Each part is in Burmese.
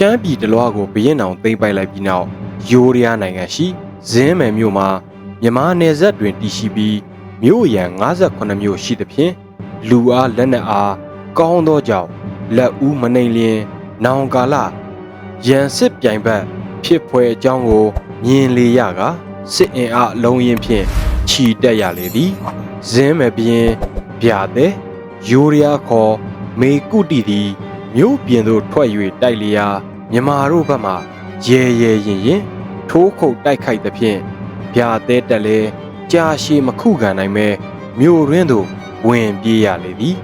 ရှမ်းပြည်တလွားကိုဘရင်အောင်သိမ်းပိုက်လိုက်ပြီးနောက်ယိုးရီးယားနိုင်ငံရှိဇင်းမယ်မြို့မှာမြန်မာနယ်စပ်တွင်တည်ရှိပြီးမြို့ရန်58မြို့ရှိသဖြင့်လူအားလက်နက်အားကောင်းသောကြောင့်လက်ဦးမနှိမ်လျင် နောင်ကာလရန်စစ်ပြိုင်ဘက်ဖြစ်ဖွယ်အကြောင်းကိုမြင်လေရကစစ်အင်အားအလုံးရင်ဖြင့်ခြီတက်ရလေသည်ဇင်းမယ်ပြင်းဗျာတဲ့ယိုးရီးယားခေါ်မေကုတီသည် မြို့ပြင်သို့ထွက်၍တိုက်လျာမြမာတို့ဘက်မှရဲရဲရင်ရင်ထိုးခုတ်တိုက်ခိုက်သဖြင့်ဗျာတဲ့တက်လဲကြာရှည်မခုခံနိုင်မဲမြို့ရင်းသို့ဝင်ပြေးရလေသည်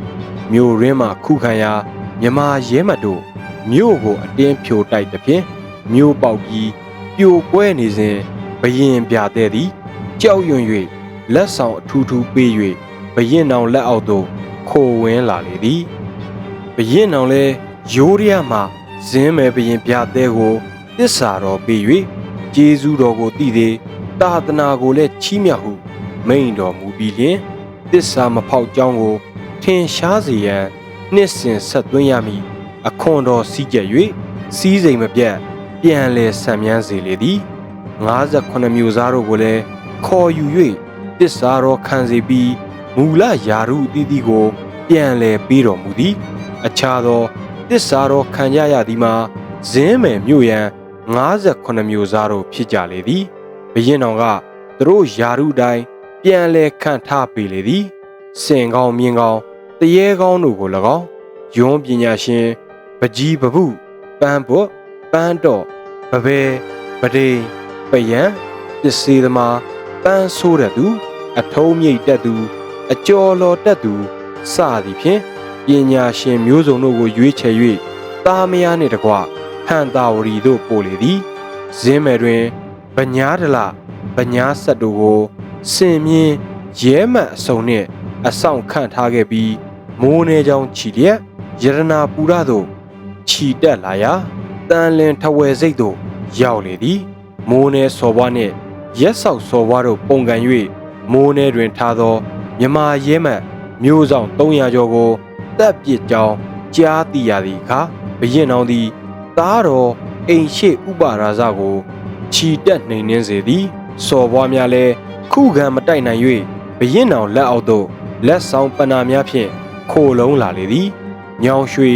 မြို့ရင်းမှခုခံရာမြမာရဲမတ်တို့မြို့ကိုအတင်းဖြိုတိုက်သဖြင့်မြို့ပေါက်ပြီးပြိုကွဲနေစဉ်ဘရင်ဗျာတဲ့သည်ကြောက်ရွံ့၍လက်ဆောင်အထူးထူးပေး၍ဘရင်နောင်လက်အောက်သို့ခိုဝင်လာလေသည် ဘရင်နောင်လဲရိုးရရမှဇင်းမဲဘရင်ဗျာတဲ့ကိုတစ္ဆာတော်ပေး၍ကျေးဇူးတော်ကိုတည်သေးတာသနာကိုလည်းချီးမြှောက်ဟုမိန်တော်မူပြီးလျှင်တစ္ဆာမဖောက်ကြောင်းကိုထင်ရှားစေရန်နှစ်စဉ်ဆက်သွင်းရမည်အခွန်တော်စီးကြက်၍စီးစိမ်မပြတ်ပြန်လဲဆံမြန်းစေလေသည်58မျိုးသားတို့ကိုလည်းခေါ်ယူ၍တစ္ဆာတော်ခံစေပြီးမူလယာရုအသီးသီးကို ပြန်လဲပေးတော်မူသည် အခြားသောတစ္ဆာတော်ခံကြရသည်မှာဇင်းမယ်မြို့ရန်58မျိုးသားတို့ဖြစ်ကြလေသည်ဘရင်တော်ကသူတို့ယာရုတိုင်းပြန်လဲခံထားပေလေသည်စင်ကောင်းမြင်ကောင်းတရေကောင်းတို့ကို၎င်းယွန်းပညာရှင်ပကြီးပပုပန်းဘွတ်ပန်းတော်ပဘဲပဒိန်ပယံပစ္စေသမာပန်းဆိုးတဲ့သူ အထုံးမြိတ်တက်သူ အကျော်လော်တက်သူစသည်ဖြင့် ပညာရှင်မျိုးစုံတို့ကိုရွေးချယ်၍တာမယားနှင့်တကွဟန်တာဝရီတို့ပို့လေသည်ဇင်းမယ်တွင်ဗညာဒလဗညာဆက်တို့ကိုစင်မြင်းရဲမှတ်အစုံနှင့်အဆောင်ခန့်ထားခဲ့ပြီးမိုးနေကြောင်ခြီလျက်ယရနာပူရသို့ခြီတက်လာရာတန်လင်ထဝယ်စိတ်သို့ရောက်လေသည်မိုးနေစော်ဘွားနှင့်ရက်ဆောက်စော်ဘွားတို့ပုံကန်၍မိုးနေတွင်ထားသောမြမာရဲမှတ်မျိုးဆောင်300ကျော်ကို တပ်ပစ်ကြောင်းကြားသိရသည်အခါဘရင်တော်သည်သားတော်အိမ်ရှိဥပါရာဇကိုခြီတက်နှိမ်နှင်းစေသည်စော်ဘွားများလည်းခုခံမတိုက်နိုင်၍ဘရင်တော်လက်အောက်သို့လက်ဆောင်ပနာများဖြင့်ခိုလုံးလာလေသည်ညောင်ရွှေ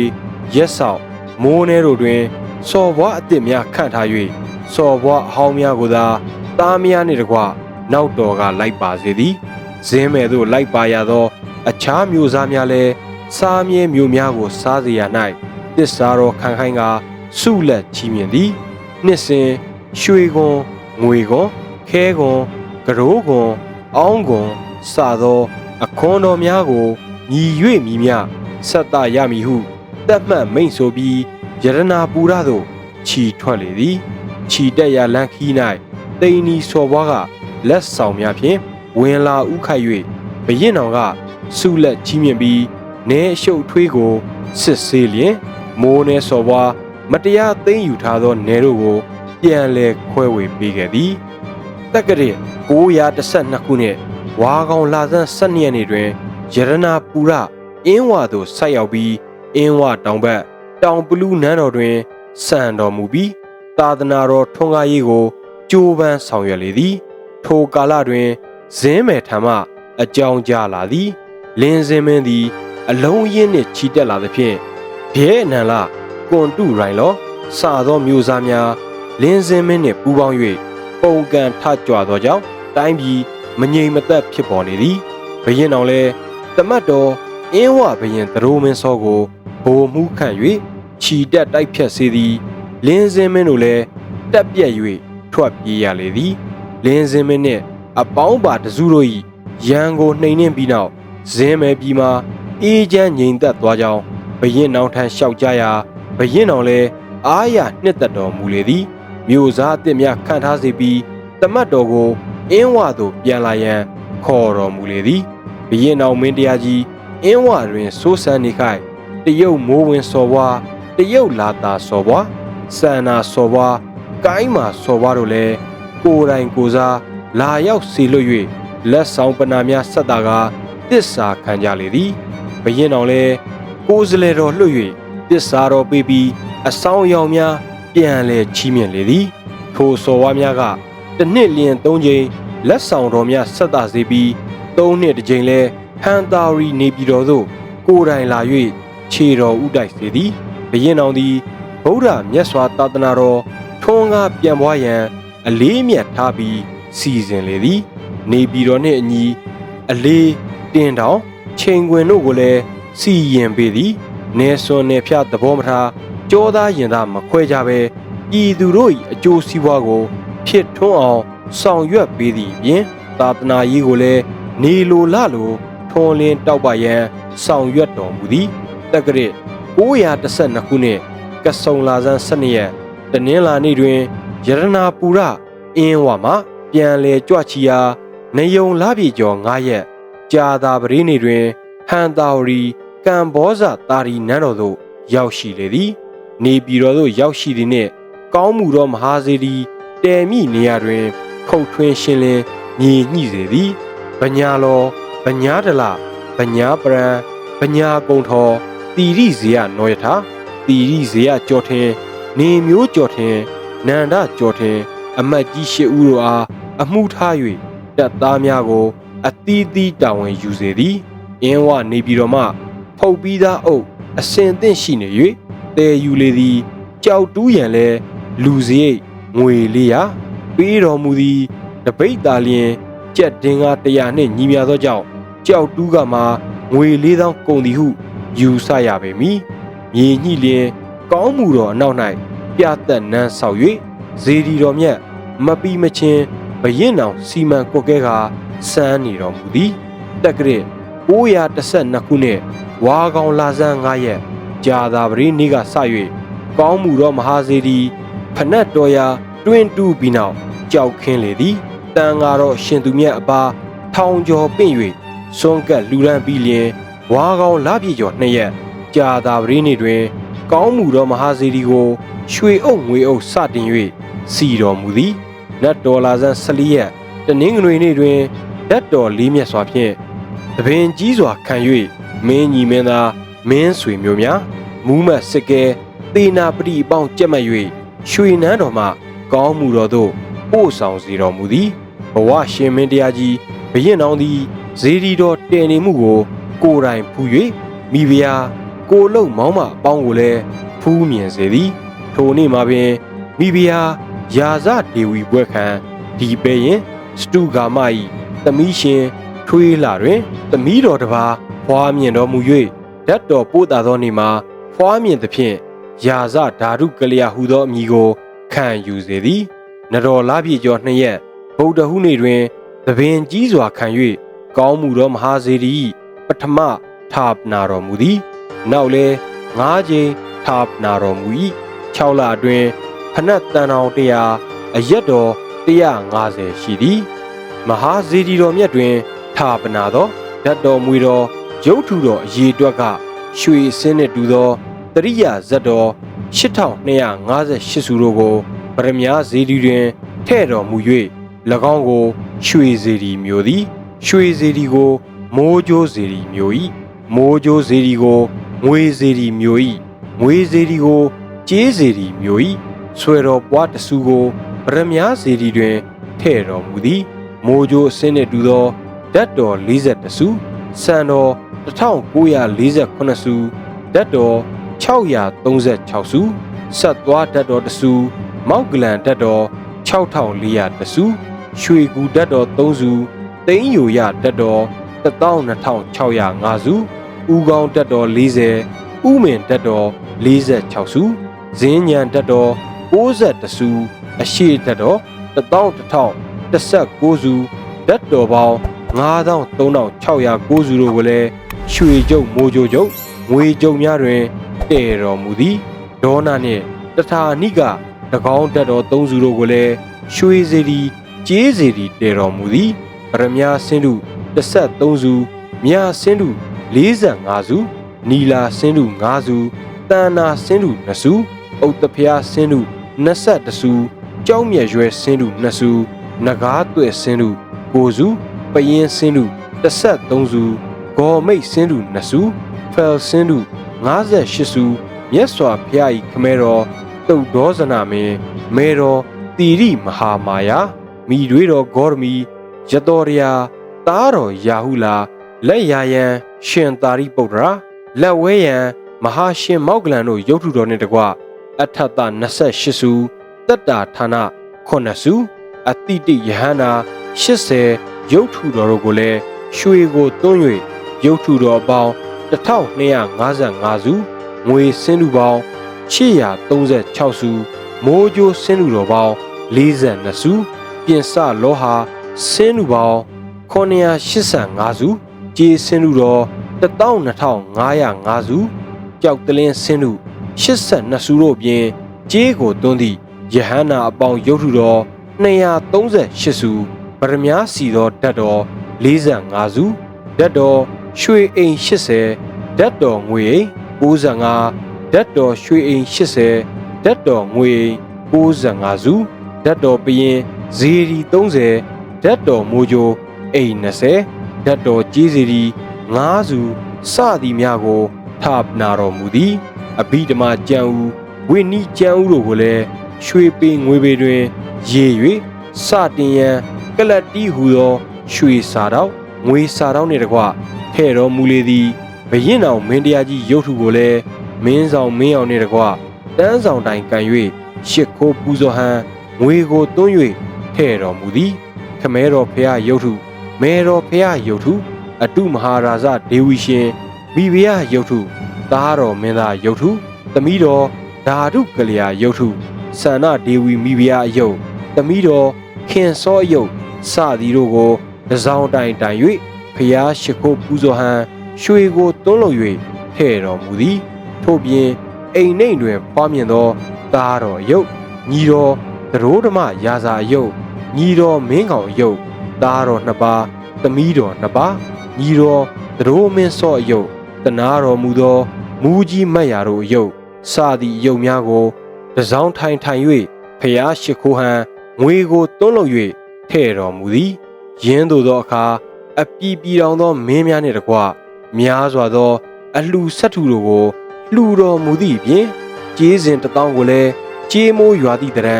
ရက်ဆောက်မိုးနှဲတို့တွင်စော်ဘွားအစ်စ်များခန့်ထား၍စော်ဘွားအဟောင်းများကိုသာသားများနှင့်တကွနောက်တော်ကလိုက်ပါစေသည်ဇင်းမဲ့သို့လိုက်ပါရသော အခြားမျိုးသားများလည်း စားမြဲမျိုးများကို စားစေရ၌တစ္ဆာတော်ခံခိုင်းကဆုလက်ချီးမြှင့်သည်နှစ်စဉ်ရွှေကွန်ငွေကွန်ခဲကွန်ကရိုးကွန်အောင်းကွန်စသောအခွန်တော်များကိုညီ၍မိမြဆက်တရမည်ဟုတက်မှတ်မိန့်ဆိုပြီးယရနာပူရသို့ခြီထွက်လေသည်ခြီတက်ရလန်းခီး၌တိန်နီစော်ဘွားကလက်ဆောင်များဖြင့်ဝင်လာဥခိုက်၍ဘရင်တော်ကဆုလက်ချီးမြှင့်ပြီး နေအရှုပ်ထွေးကိုစစ်ဆေးလျင်မိုးနေစော်ဘွားမတရားသိမ်းယူထားသောနေတို့ကိုပြန်လဲခွဲဝေပေးခဲ့သည်တက္ကရာ912ခုနှစ်ဝါကောင်လာဆန်း12ရက်နေ့တွင်ယရနာပူရအင်းဝါသို့ဆိုက်ရောက်ပြီးအင်းဝတောင်ဘက်တောင်ပလူနန်းတော်တွင်စံတော်မူပြီးသာသနာတော်ထွန်းကားရေးကိုကြိုးပမ်းဆောင်ရွက်လေသည် ထိုကာလတွင်ဇင်းမယ်ထံမှအကြောင်းကြားလာသည်လင်းစင်းမင်းသည် အလုံးရင်းနှင့်ချီတက်လာသဖြင့်ဘဲအနန္လကွန်တုရိုင်လောစာသောမျိုးစားများလင်းစင်းမင်းနှင့်ပူးပေါင်း၍ပုံကန်ထကြွသောကြောင့်တိုင်းပြည်မငြိမ်မသက်ဖြစ်ပေါ်နေသည်ဘရင်တော်လဲတမတ်တော်အင်းဝဘရင်သရိုးမင်းစောကိုဘိုမှုခန့်၍ခြီတက်တိုက်ဖြတ်စေသည်လင်းစင်းမင်းတို့လည်းတက်ပြက်၍ထွက်ပြေးရလေသည်လင်းစင်းမင်းနှင့်အပေါင်းပါတစုတို့၏ရန်ကိုနှိမ်နှင်းပြီးနောက်ဇင်းမဲပြီးမှ အေးချမ်းငြိမ်သက်သွားကြောင်းဘရင်နောင်ထံလျှောက်ကြရာဘရင်တော်လည်းအားရနှစ်သက်တော်မူလေသည်မြို့သားအစ်များခန့်ထားစေပြီးတမတ်တော်ကိုအင်းဝသို့ပြန်လာရန်ခေါ်တော်မူလေသည်ဘရင်တော်မင်းတရားကြီးအင်းဝတွင်စိုးစံနေခိုက်တရုတ်မိုးဝင်စော်ဘွားတရုတ်လာတာစော်ဘွားစန္နာစော်ဘွားကိုင်းမာစော်ဘွားတို့လည်းကိုယ်တိုင်ကိုယ်စားလာရောက်စီလွတ်၍လက်ဆောင်ပနာများဆက်တာကတစ္ဆာခံကြလေသည်ဘ ရင်တော်လည်းကိုယ်စလဲတော်လွှတ်၍တစ္ဆာတော်ပေးပြီးအဆောင်အယောင်များပြန်လဲချီးမြှင့်လေသည်ထိုစော်ဝါများကတစ်နှစ်လျင်၃ကြိမ်လက်ဆောင်တော်များဆက်တာစေပြီး၃နှစ်တစ်ကြိမ်လဲဟန်တာရီနေပြည်တော်သို့ကိုယ်တိုင်လာ၍ခြေတော်ဥတိုက်စေသည်ဘရင်တော်သည်ဗုဒ္ဓမြတ်စွာသာသနာတော်ထွန်းကားပြန်ပွားရန်အလေးအမြတ်ထားပြီးစီစဉ်လေသည် နေပြည်တော်နှင့်အညီအလေးတင်တောင် ချိန်ခွင်တို့ကိုလည်းစီရင်ပေးသည်နေစွန်နေဖြသဘောမထားကြောသားရင်သားမခွဲကြပဲပြည်သူတို့၏အကျိုးစီးပွားကိုဖြစ်ထွန်းအောင်ဆောင်ရွက်ပေးသည့်အပြင်သာသနာရေးကိုလည်းနေလိုလလိုထွန်းလင်းတောက်ပရန်ဆောင်ရွက်တော်မူသည်တက္ကရာ912ခုနှစ်ကဆုံလာဇန်12ရက်တနင်္လာနေ့တွင်ရတနာပူရအင်းဝမှပြန်လေကြွချီယာနေယုံလာပြေကျော်9ရက် ကြာသာပရိနေတွင်ဟန်တာဝရီကံဘောဇတာရီနန်းတော်သို့ရောက်ရှိလေသည် နေပြည်တော်သို့ရောက်ရှိသည်နှင့်ကောင်းမှုသောမဟာစေတီတဲမိနေရာတွင် ခုတ်ထွင်းရှင်းလင်းညီညှိစေသည်ဗညာလောဗညာဒလဗညာပရံဗညာကုံထောတီရိဇေယနောယထာတီရိဇေယကြောထင်နေမျိုးကြောထင်နန္ဒကြောထင်အမတ်ကြီးရှစ်ဦးတို့အားအမှုထား၍တပ်သားများကို အသီးသီးတာဝန်ယူစေသည်အင်းဝနေပြည်တော်မှဖုတ်ပြီးသားအုပ်အစင်သင့်ရှိနေ၍တဲယူလေသည်ကြောက်တူးရန်လဲလူစရိတ်ငွေလေးရာပေးတော်မူသည်တပိတ်သားလျင်ကြက်တင်းကား100နှင့်ညီမြသောကြောင့်ကြောက်တူးကမှာငွေ4000ကုန်သည်ဟုယူဆရပေမည်မြေညှိလျင်ကောင်းမှုတော်အနောက်၌ပြသက်နန်းဆောက်၍ဇေဒီတော်မြတ်မပီမချင်း ဘရင်အောင်စီမံကွက်ကဲကစမ်းနေတော်မူသည်တက္ကရာ912ခုနှစ်ဝါကောင်လာဇန်9ရက်ကြာသာပရိနေ့ကစ၍ကောင်းမှုသောမဟာစေတီဖနက်တော်ရာတွင်တူပြီးနောက်ကြောက်ခင်းလေသည်တန်ဃာတော်ရှင်သူမြတ်အပါထောင်ကျော်ပင့်၍စွန့်ကပ်လူရန်ပြီးလျင်ဝါကောင်လပြည့်ကျော်နှစ်ရက်ကြာသာပရိနေ့တွင် ကောင်းမှုသောမဟာစေတီကိုရွှေအုပ်ငွေအုပ်စတင်၍စီတော်မူသည် နတ်တော်လာဇန်14ရက်တနင်္ဂနွေနေ့တွင်ဓာတ်တော်လေးမြတ်စွာဖြင့်တပင်ကြီးစွာခံ၍မင်းညီမင်းသားမင်းဆွေမျိုးများမူးမတ်စစ်ကဲသေနာပတိအပေါင်းကြက်မှတ်၍ရွှေနန်းတော်မှကောင်းမှုတော်သို့ပို့ဆောင်စေတော်မူသည်ဘဝရှင်မင်းတရားကြီးဘရင်တော်သည်ဇေဒီတော်တည်နေမှုကို ကိုယ်တိုင်ဖူး၍မိဖုရားကိုလုံမောင်းမအပေါင်းကိုလည်းဖူးမြင်စေသည်ထိုနေ့မှာပင်မိဖုရား ယာဇဒေဝီဘွဲ့ခံဒီပဲရင်စတုဂါမဤသမီးရှင်ထွေးလာတွင်သမီးတော်တစ်ပါးဖွားမြင်တော်မူ၍ဓာတ်တော်ပို့တာသောနေ့မှာဖွားမြင်သဖြင့်ယာဇဓာတုကလျာဟူသောအမည်ကိုခံယူစေသည်နတော်လာပြည့်ကျော်နှစ်ရက်ဗုဒ္ဓဟူးနေ့တွင်သဘင်ကြီးစွာခံ၍ကောင်းမှုသောမဟာစေတီပထမထာပနာတော်မူသည် နောက်လဲ၅ချိန်ထာပနာတော်မူ၏6လအတွင်း ဖနက်တန်တော်တရားအရက်တော်150ရှိသည်မဟာဇေဒီတော်မြတ်တွင်ထာပနာသောဓာတ်တော်မူတော်ရုပ်ထုတော်အရေးအတွက်ကရွှေစင်းနှင့်တူသောတရိယာဇတ်တော်8258စုတို့ကိုပရမညာဇေဒီတွင်ထဲ့တော်မူ၍၎င်းကို ရွှေဇေဒီမျိုးသည် ရွှေဇေဒီကို မိုးကြိုးဇေဒီမျိုး၏မိုးကြိုးဇေဒီကိုငွေဇေဒီမျိုး၏ငွေဇေဒီကိုကြေးဇေဒီမျိုး၏ ဆွဲတော်ပွားတဆူကိုပရမညာဇေဒီတွင်ထဲ့တော်မူသည်မိုးကြိုးအစင်းနှင့်တူသောဓာတ်တော်42စုစံတော်1948စုဓာတ်တော်636စုဆက်သွားဓာတ်တော်တစုမောက်ကလန်ဓာတ်တော်6400တစုရွှေကူဓာတ်တော်3စုတိန်းယိုရဓာတ်တော်12605စုဦးကောင်းဓာတ်တော်40ဥမင်ဓာတ်တော်46စုဇင်းညံဓာတ်တော် 62စုအရှိဓာတ်တော်11019စုဓာတ်တော်ပေါင်း93,609စုတို့ကိုလည်းရွှေကျုပ်မိုးကြိုကျုပ်ငွေကြုံများတွင်တည်တော်မူသည်ဒေါနာနှင့်တထာနိက၎င်းတက်တော်သုံးစုတို့ကိုလည်းရွှေစေတီကြေးစေတီတည်တော်မူသည်ပရမညာဆင်းတု13စုမြာဆင်းတု45စုနီလာဆင်းတု5စုတန်နာဆင်းတု2စုဥတ္တဖျားဆင်းတု 22စုကြောင်းမြရွယ်ဆင်းတု2စုနဂါးတွေ့ဆင်းတု9စုပရင်ဆင်းတု13စုဂေါ်မိတ်ဆင်းတု2စုဖယ်ဆင်းတု58စုမြတ်စွာဘုရား၏ခမဲတော်တုတ်ဒောဇနာမင်းမေတော်တီရိမဟာမာယာမိတွေတော်ဂေါရမီယတောရယာသားတော်ယာဟုလာလက်ရယံရှင်သာရိပုတ္တရာလက်ဝဲယံမဟာရှင်မောက္ကလန်တို့ရုပ်ထုတော်နှင့်တကွ အထက်တ28စုတက်တာဌာန9စုအတိတိယဟန္တာ80ရုပ်ထုတော်တို့ကိုလည်းရွှေကိုသွန်း၍ရုပ်ထုတော်ပေါင်း1255စုငွေစင်းလူပေါင်း836စုမိုးကြိုးစင်းလူတော်ပေါင်း42စုပြင်စလောဟာစင်းလူပေါင်း985စုကြေးစင်းလူတော်12505စုကြောက်တလင်းစင်းလူ 82စုတို့ပြင်ကြေးကိုသွန်းသည့်ယဟန္နာအပေါင်းရုပ်ထုတော်238စုဗရမ ्या စီတော်ဓာတ်တော်45စုဓာတ်တော်ရွှေအိမ်80ဓာတ်တော်ငွေအိမ်95ဓာတ်တော်ရွှေအိမ်80ဓာတ်တော်ငွေအိမ်95စုဓာတ်တော်ပရင်ဇေရီ30ဓာတ်တော်မိုးကြိုအိမ်20ဓာတ်တော်ကြီးစီရီ5စုစသည်များကိုထပ်နာတော်မူသည် အဘိဓမ္မာကျမ်းဦးဝိနိကျမ်းဦးတို့ကိုလည်းရွှေပေငွေပေတွင်ရေ၍စတင်ရန်ကလတ်တီဟူသောရွှေစာတော့ငွေစာတော့နှင့်တကွထဲ့တော်မူလေသည်ဘရင်တော်မင်းတရားကြီးရုပ်ထုကိုလည်းမင်းဆောင်မင်းအောင်နှင့်တကွတန်းဆောင်တိုင်ကန်၍ရှစ်ခိုးပူဇော်ဟံငွေကိုသွန်း၍ထဲ့တော်မူသည်ခမဲတော်ဖရာရုပ်ထုမဲတော်ဖရာရုပ်ထုအတုမဟာရာဇဒေဝီရှင်မိဖုရားရုပ်ထု သားတော်မင်းသားရုပ်ထုသမီးတော်ဓာတုကလျာရုပ်ထုဆန္ဒဒေဝီမိဖုရားအယုတ်သမီးတော်ခင်စောအယုတ်စသည်တို့ကိုတစောင်းတိုင်တိုင်၍ဖျားရှိခိုးပူဇော်ဟံရွှေကိုသွန်းလုံ၍ထဲ့တော်မူသည်ထို့ပြင်အိမ်နှိမ်တွင်ဖွားမြင်သောသားတော်အယုတ်ညီတော်သရိုးဓမ္မရာဇာအယုတ်ညီတော်မင်းကောင်အယုတ်သားတော်နှစ်ပါးသမီးတော်နှစ်ပါးညီတော်သရိုးမင်းစောအယုတ်တနာတော်မူသော မူကြီးမတ်ရာတို့အယုတ်စသည့်အယုတ်များကိုတစောင်းထိုင်ထိုင်၍ဖျားရှိခိုးဟံငွေကိုသွန်းလုံ၍ထဲ့တော်မူသည်ယင်းသို့သောအခါအပီပီတောင်သောမင်းများနှင့်တကွများစွာသော အလှဆက်ထူတို့ကိုလှူတော်မူသည့်ဖြင့်ကျေးစဉ်တစ်တောင်းကိုလည်းကျေးမိုးရွာသည့်တရံ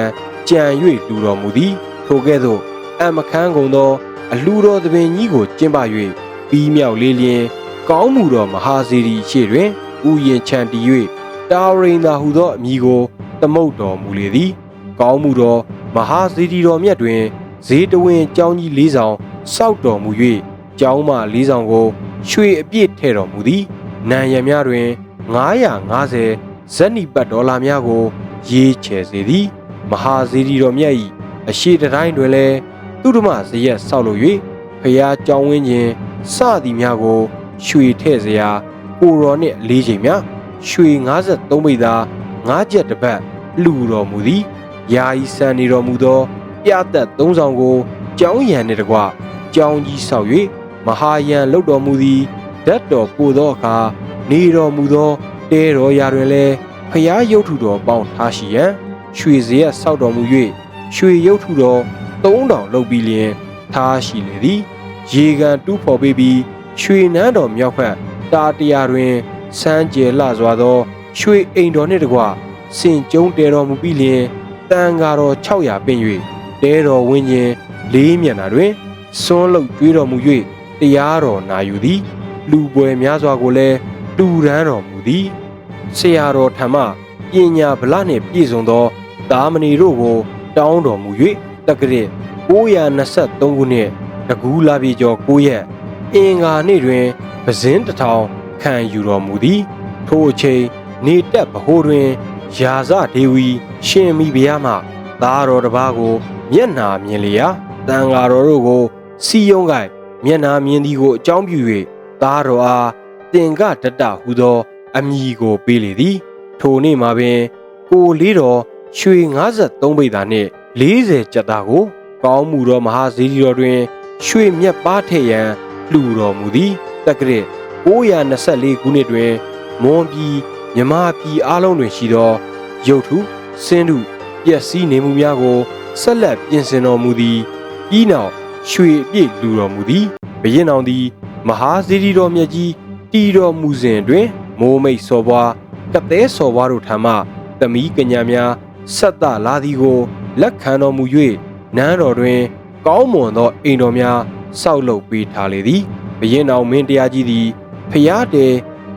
ကြံ၍လှူတော်မူသည်ထိုကဲ့သို့အမခန်းကုန်သော အလှတော်သပင်ကြီးကိုကျင်းပ၍ပြီးမြောက်လေးလျင် ကောင်းမှုတော်မဟာစီရီရှေ့တွင် ဥယျင်ချန်တီ၍တာရိန်သာဟုသောအမည်ကိုသမုတ်တော်မူလေသည်ကောင်းမှုတော်မဟာစီရီတော်မြတ်တွင်ဈေးတဝင်းကျောင်းကြီး၄ဆောင်စောက်တော်မူ၍ကျောင်းမ၄ဆောင်ကို ရွှေအပြည့်ထည့်တော်မူသည်နံရံများတွင်950ဇက်နီပတ်ဒေါ်လာများကို ရေးချယ်စေသည်မဟာဇီရီတော်မြတ်၏အရှိတတိုင်းတွင်လည်းသူဓမ္မဇရက်ဆောက်လုပ်၍ဖျားကြောင်းဝင်းခြင်းစသည်များကို ရွှေထည့်စရာ ကိုရောနှင့်လေးချိန်များရွှေ53မိသား9ချက်တစ်ပတ်လူတော်မူသည်ယာယီဆန်နေတော်မူသောပြသက်သုံးဆောင်ကိုကျောင်းရံနှင့်တကွကျောင်းကြီးဆောက်၍မဟာယံလုတ်တော်မူသည်ဓာတ်တော်ပို့သောအခါနေတော်မူသောတဲတော်ရာတွင်လည်းဖျားရုပ်ထုတော်ပေါင်းထားရှိရန်ရွှေစရက်ဆောက်တော်မူ၍ရွှေရုပ်ထုတော်3000လုတ်ပြီးလျင်ထားရှိလေသည် ရေကန်တူးဖော်ပေးပြီးရွှေနန်းတော်မြောက်ဖက် တာတရာတွင်စမ်းကြယ်လှစွာသော ရွှေအိမ်တော်နှင့်တကွစင်ကျုံတဲတော်မူပြီးလျင်တန်ဃာတော်600ပင်၍တဲတော်ဝင်းခြင်းလေးမျက်နှာတွင်စွန်းလုတ်ကျွေးတော်မူ၍တရားတော်နာယူသည် လူပွဲများစွာကိုလည်းတူရန်တော်မူသည်ဆရာတော်ထံမှပညာဗလနှင့်ပြည့်စုံသောတာမဏီတို့ကို တောင်းတော်မူ၍တက္ကရာ923ခုနှစ်တကူလာပြီကျော်9ရက် အင်္ဂါနေ့တွင်ပဇင်းတစ်ထောင်ခံယူတော်မူသည်ထိုအချိန်နေတက်ဗဟိုးတွင်ယာဇဒေဝီ ရှင်မိဖုရားမှသားတော်တစ်ပါးကို မျက်နာမြင်လျာတန်ဃာတော်တို့ကို စီယုံကိုင်မျက်နာမြင်သည်ကိုအကြောင်းပြု၍သားတော်အားတင်ကတတဟူသော အမည်ကိုပေးလေသည် ထိုနေ့မှာပင် ကိုလေးတော်ရွှေ53ဘိတ်သာနှင့်40ကြက်သားကို ကောင်းမှုသောမဟာဇီရီတော်တွင် ရွှေမြက်ပါထည့်ရန် လှူတော်မူသည်တက္ကရာ924ခုနှစ်တွင်မွန်ပြည်မြမပြည်အားလုံးတွင်ရှိသောရုပ်ထုစင်းထုပျက်စီးနေမှုများကိုဆက်လက်ပြင်ဆင်တော်မူသည်ပြီးနောက်ရွှေအပြည့်လူတော်မူသည်ဘရင်တော်သည် မဟာဇီရီတော်မြတ်ကြီးတီတော်မူစဉ်တွင် မိုးမိတ်စော်ပွားကသေးစော်ဘွားတို့ထံမှသမီးကညာများဆက်သလာသည်ကို လက်ခံတော်မူ၍နန်းတော်တွင် ကောင်းမွန်သောအိမ်တော်များ ဆောက်လုပ်ပေးထားလေသည်ဘရင်တော်မင်းတရားကြီးသည်ဖျားတဲ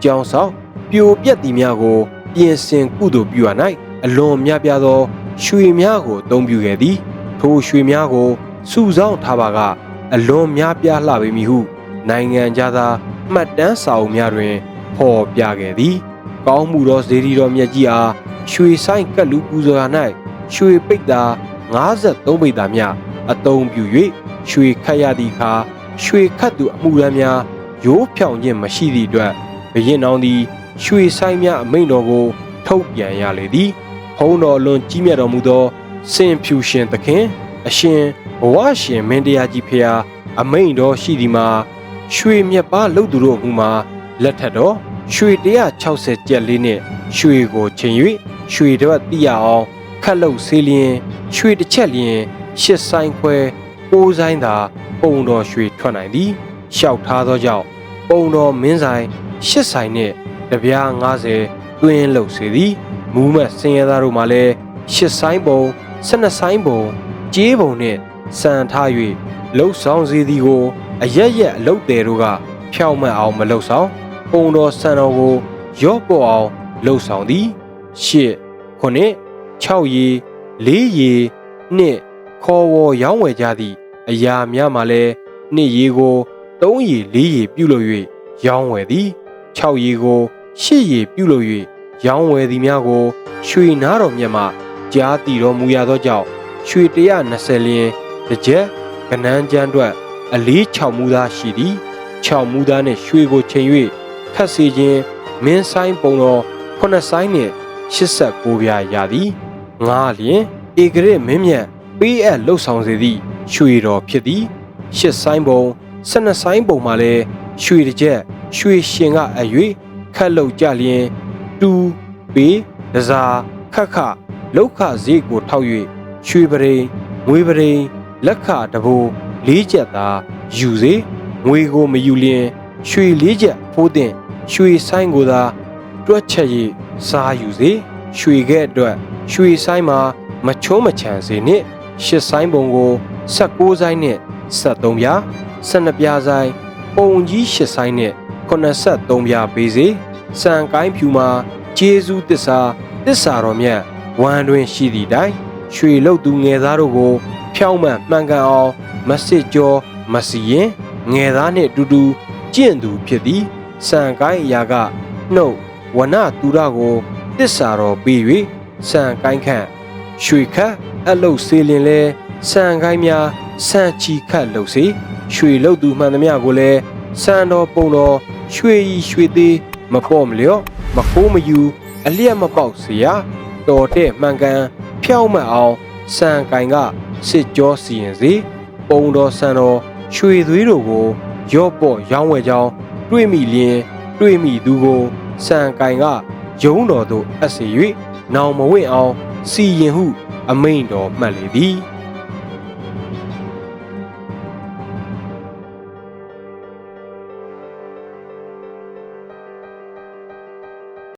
ကြောင်ဆောင်ပြိုပြက်သည်များကို ပြင်ဆင်ကုသိုလ်ပြုရ၌အလွန်များပြားသော ရွှေများကိုအသုံးပြုခဲ့သည် ထိုရွှေများကိုစုဆောင်းထားပါက အလွန်များပြားလှပေမည်ဟု နိုင်ငံခြားသားမှတ်တမ်းစာအုပ်များတွင်ဖော်ပြခဲ့သည်ကောင်းမှုသောဇေဒီတော်မြတ်ကြီးအားရွှေဆိုင်ကတ်လူပူဇော်ရာ၌ရွှေပိတ်တာ53ပိတ်တာမြအသုံးပြု၍ ရွှေခတ်ရသည့်အခါရွှေခတ်သူအမှုရန်များရိုးဖြောင်ခြင်းမရှိသည့်အတွက်ဘရင်တော်သည်ရွှေဆိုင်များအမိန့်တော်ကိုထုတ်ပြန်ရလေသည်ဖုံးတော်လွန်ကြီးမြတ်တော်မူသောစင်ဖြူရှင်သခင် အရှင်ဘဝရှင်မင်းတရားကြီးဖေဟာအမိန့်တော်ရှိသည်မှာရွှေမြက်ပါလှုပ်သူတို့အမှုမှာလက်ထက်တော်ရွှေ160ကျက်လေးနဲ့ရွှေကိုချိန်၍ရွှေတစ်ပတ်တိရအောင်ခတ်လုတ်ဆေးလျင်ရွှေတစ်ချက်လျင်ရှစ်ဆိုင်ခွဲ ပိုးဆိုင်သာပုံတော်ရွှေထွက်နိုင်သည်လျှောက်ထားသောကြောင့်ပုံတော်မင်းဆိုင်ရှစ်ဆိုင်နှင့်တပြား90တွင်းလုတ်စေသည်မူးမတ်စင်ရသားတို့မှလည်းရှစ်ဆိုင်ပုံ12ဆိုင်ပုံကြေးပုံနှင့်စံထား၍လှုပ်ဆောင်စေသည်ကိုအရက်ရက်အလုတ်တယ်တို့ကဖြောက်မှတ်အောင်မလှုပ်ဆောင်ပုံတော်စံတော်ကိုရော့ပေါ်အောင်လှုပ်ဆောင်သည်ရှစ်ခုနှစ်6ရေလေးရေနှစ် ခေါ်ဝေါ်ရောင်းဝယ်ကြသည့်အရာများမှလည်းနှစ်ရေကို3ရေ4ရေပြုလုပ်၍ရောင်းဝယ်သည်6ရေကို8ရေပြုလုပ်၍ရောင်းဝယ်သည်များကို ရွှေနားတော်မြတ်မှကြားတည်တော်မူရသောကြောင့်ရွှေ120လျင်တစ်ကြက်ကနန်းကျန်းအတွက်အလေး6မူသားရှိသည်6မူသားနှင့်ရွှေကိုချိန်၍ခတ်စေခြင်းမင်းဆိုင်ပုံတော်9ဆိုင်နှင့်89ပြားရသည်ငါလျင်ဧကရစ်မင်းမြတ် ပေးအပ်လှုပ်ဆောင်စေသည့်ရွှေတော်ဖြစ်သည်ရှစ်ဆိုင်ပုံ12ဆိုင်ပုံမှာလည်းရွှေတစ်ချက်ရွှေရှင်ကအ၍ခတ်လုတ်ကြလျင်တူပေဒဇာခက်ခလောက်ခဈေးကိုထောက်၍ရွှေပရိန်ငွေပရိန်လက်ခတဘူလေးချက်သာယူစေငွေကိုမယူလျင်ရွှေလေးချက်ဖိုးတဲ့ရွှေဆိုင်ကိုသာတွက်ချက်၍စားယူစေရွှေခဲ့အတွက်ရွှေဆိုင်မှာမချုံးမချန်စေနှင့် ရှစ်ဆိုင်ပုံကို16ဆိုင်နဲ့73ပြား12ပြားဆိုင်ပုံကြီးရှစ်ဆိုင်နဲ့83ပြားပေးစေစံကိုင်းဖြူမှာဂျေဇူးတစ္ဆာတစ္ဆာတော်မြတ်ဝမ်းတွင်ရှိသည့်တိုင်ရွှေလုတ်သူငယ်သားတို့ကို ဖြောင်းမှန်မှန်ကန်အောင်မစစ်ကြောမစီရင်ငယ်သားနှင့်အတူတူကျင့်သူဖြစ်သည်စံကိုင်းအရာကနှုတ်ဝနတူရကိုတစ္ဆာတော်ပေး၍စံကိုင်းခန့် ရွှေခတ်အလုတ်စေလင်လဲစံကိုင်းများစံချီခတ်လုတ်စေရွှေလုတ်သူမှန်သမျှကိုလည်းစံတော်ပုံတော်ရွှေဤရွှေသေးမပေါ့မလျော့မခိုးမယူအလျက်မပေါက်เสียတော်တဲ့မှန်ကန်ဖြောင်းမှတ်အောင်စံကင်ကစစ်ကြောစီရင်စေပုံတော်စံတော်ရွှေသွေးတို့ကိုရော့ပေါ့ရောင်းဝယ်ကြောင်းတွေးမိလျင်တွေးမိသူကိုစံကင်ကယုံတော်သို့အပ်စေ၍နောင်မဝင့်အောင် စီရင်ဟု အမိန်တော်မှတ်လေသည်